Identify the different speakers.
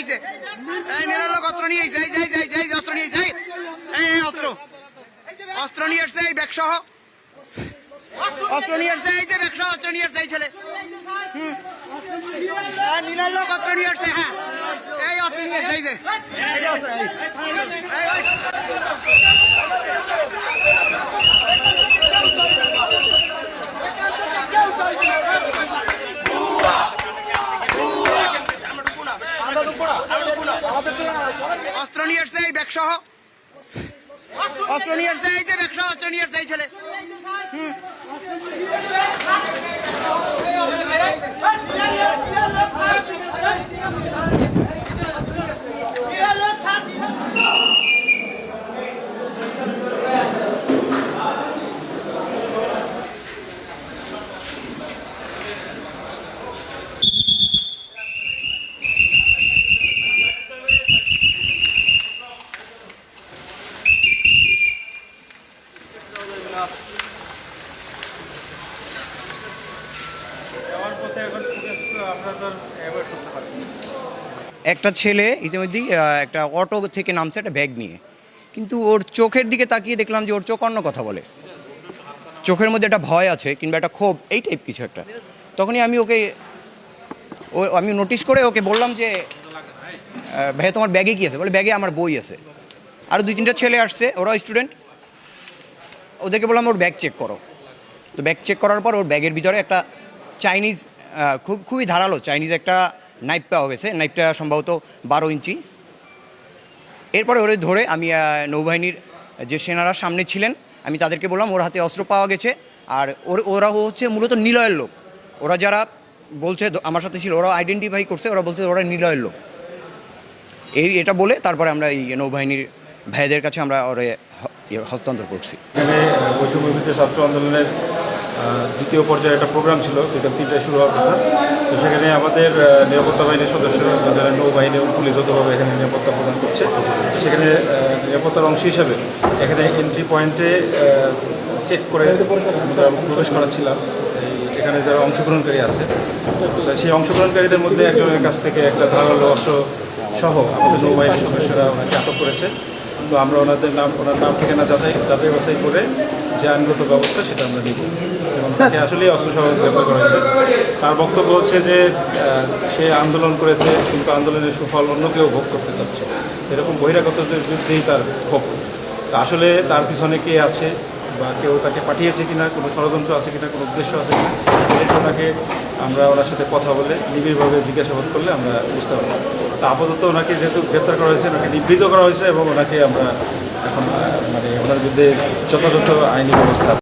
Speaker 1: আইছে এই নিরল লোক অস্ত্র নিয়ে আইছে এই যে এই যে এই যে, এই যে অস্ত্র নিয়ে আইছে এই, অস্ত্র। অস্ত্র নিয়ে আসছে এই ব্যাগ সহ অস্ত্র নিয়ে আসছে এই যে ব্যাগ সহ অস্ত্র নিয়ে আসছে এই ছেলে। নীলার লোক অস্ত্র নিয়ে আসছে হ্যাঁ। এই অস্ত্র নিয়ে আসছে এই যে এই। এই, এই। অস্ত্র নিয়ে আসছে এই ব্যাগ সহ অস্ত্র নিয়ে এই যে ব্যাগ অস্ত্র নিয়ে আসছে এই ছেলে হুম।
Speaker 2: যাওয়ার পথে এখন ফুটেজ তো আমরা তো অ্যাভয়েড করতে পারি না।
Speaker 3: একটা ছেলে ইতিমধ্যেই একটা অটো থেকে নামছে একটা ব্যাগ নিয়ে। কিন্তু ওর চোখের দিকে তাকিয়ে দেখলাম যে ওর চোখ অন্য কথা বলে। চোখের মধ্যে একটা ভয় আছে কিংবা একটা ক্ষোভ, এই টাইপ কিছু একটা। তখনই আমি ওকে, ও, আমি নোটিশ করে ওকে বললাম যে ভাইয়া তোমার ব্যাগে কি আছে? বলে, ব্যাগে আমার বই আছে। আরও দুই তিনটা ছেলে আসছে, ওরাও স্টুডেন্ট ওদেরকে বললাম, ওর ব্যাগ চেক করো। তো ব্যাগ চেক করার পর ওর ব্যাগের ভিতরে একটা চাইনিজ খুব, খুবই ধারালো। চাইনিজ একটা নাইফ পাওয়া গেছে। নাইফটা সম্ভবত বারো ইঞ্চি। এরপরে ওরে ধরে আমি নৌবাহিনীর যে সেনারা সামনে ছিলেন, আমি তাদেরকে বললাম, ওর হাতে অস্ত্র পাওয়া গেছে। আর ওর, ওরা হচ্ছে মূলত নিলয়ের লোক। ওরা যারা বলছে, আমার সাথে ছিল, ওরা আইডেন্টিফাই করছে, ওরা বলছে ওরা নিলয়ের লোক। এই, এটা বলে তারপরে আমরা এই নৌবাহিনীর ভাইদের কাছে আমরা ওরে ইয়ে হস্তান্তর করছি।
Speaker 2: ছাত্র আন্দোলনের দ্বিতীয় পর্যায়ে একটা প্রোগ্রাম ছিল বিকাল তিনটায় শুরু হওয়ার কথা। তো সেখানে আমাদের নিরাপত্তা বাহিনীর সদস্যরা যারা নৌবাহিনী এবং পুলিশ যতভাবে এখানে নিরাপত্তা প্রদান করছে, সেখানে নিরাপত্তার অংশ হিসাবে এখানে এন্ট্রি পয়েন্টে চেক করে প্রবেশ করাচ্ছিলাম। এখানে যারা অংশগ্রহণকারী আছে সেই অংশগ্রহণকারীদের মধ্যে একজনের কাছ থেকে একটা ধারালো অস্ত্র সহ আমাদের নৌবাহিনীর সদস্যরা ওনাকে আটক করেছে। তো আমরা ওনাদের নাম, ওনার নাম, ঠিকানা যাচাই যাচাই বাছাই করে যে আইনগত ব্যবস্থা সেটা আমরা নিব। এবং তাকে আসলে অস্ত্র গ্রেপ্তার করা হয়েছে। তার বক্তব্য হচ্ছে যে সে আন্দোলন করেছে কিন্তু আন্দোলনের সুফল অন্য কেউ ভোগ করতে চাচ্ছে এরকম বহিরাগতদের বিরুদ্ধেই তার তো আসলে তার পিছনে কে আছে বা কেউ তাকে পাঠিয়েছে কিনা কোনো ষড়যন্ত্র আছে কিনা কোনো উদ্দেশ্য আছে কিনা এটা ওনাকে আমরা ওনার সাথে কথা বলে নিবিড়ভাবে জিজ্ঞাসাবাদ করলে আমরা বুঝতে পারব। তা আপাতত ওনাকে যেহেতু গ্রেপ্তার করা হয়েছে ওনাকে নিবৃত করা হয়েছে এবং ওনাকে আমরা এখন মানে ওনার বিরুদ্ধে যথাযথ আইনি ব্যবস্থা